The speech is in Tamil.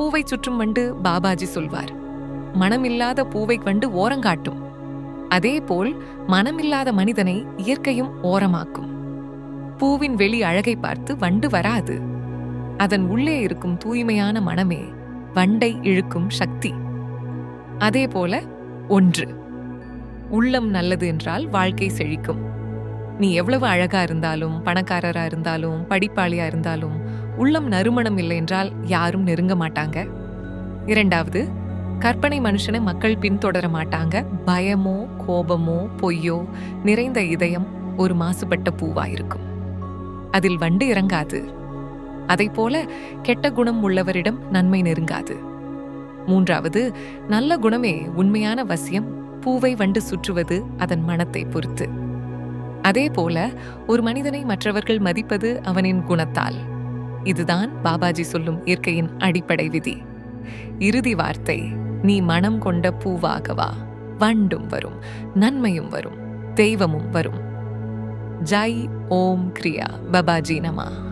பூவை சுற்றும் வண்டு பாபாஜி சொல்வார். மனமில்லாத பூவை வண்டு ஓரங்காட்டும் அதேபோல் மனமில்லாத மனிதனை இயற்கையும் ஓரமாக்கும். பூவின் வெளி அழகை பார்த்து வண்டு வராது. அதன் உள்ளே இருக்கும் தூய்மையான மனமே வண்டை இழுக்கும் சக்தி. அதேபோல ஒன்று. உள்ளம் நல்லது என்றால் வாழ்க்கை செழிக்கும். நீ எவ்வளவு அழகா இருந்தாலும் பணக்காரரா இருந்தாலும் படிப்பாளியா இருந்தாலும் உள்ளம் நறுமணம் இல்லை என்றால் யாரும் நெருங்க மாட்டாங்க. இரண்டாவது கற்பனை மனுஷனை மக்கள் பின்தொடர மாட்டாங்க. பயமோ கோபமோ பொய்யோ நிறைந்த இதயம் ஒரு மாசுபட்ட பூவா இருக்கும் அதில் வண்டு இறங்காது. அதைப்போல கெட்ட குணம் உள்ளவரிடம் நன்மை நெருங்காது. மூன்றாவது நல்ல குணமே உண்மையான வசியம் பூவை வண்டு சுற்றுவது அதன் மனத்தை பொறுத்து. அதே போல ஒரு மனிதனை மற்றவர்கள் மதிப்பது அவனின் குணத்தால். இதுதான் பாபாஜி சொல்லும் இயற்கையின் அடிப்படை விதி. இறுதி வார்த்தை நீ மனம் கொண்ட பூவாகவா வண்டும் வரும் நன்மையும் வரும் தெய்வமும் வரும். ஜை ஓம் கிரியா பபாஜி நமா.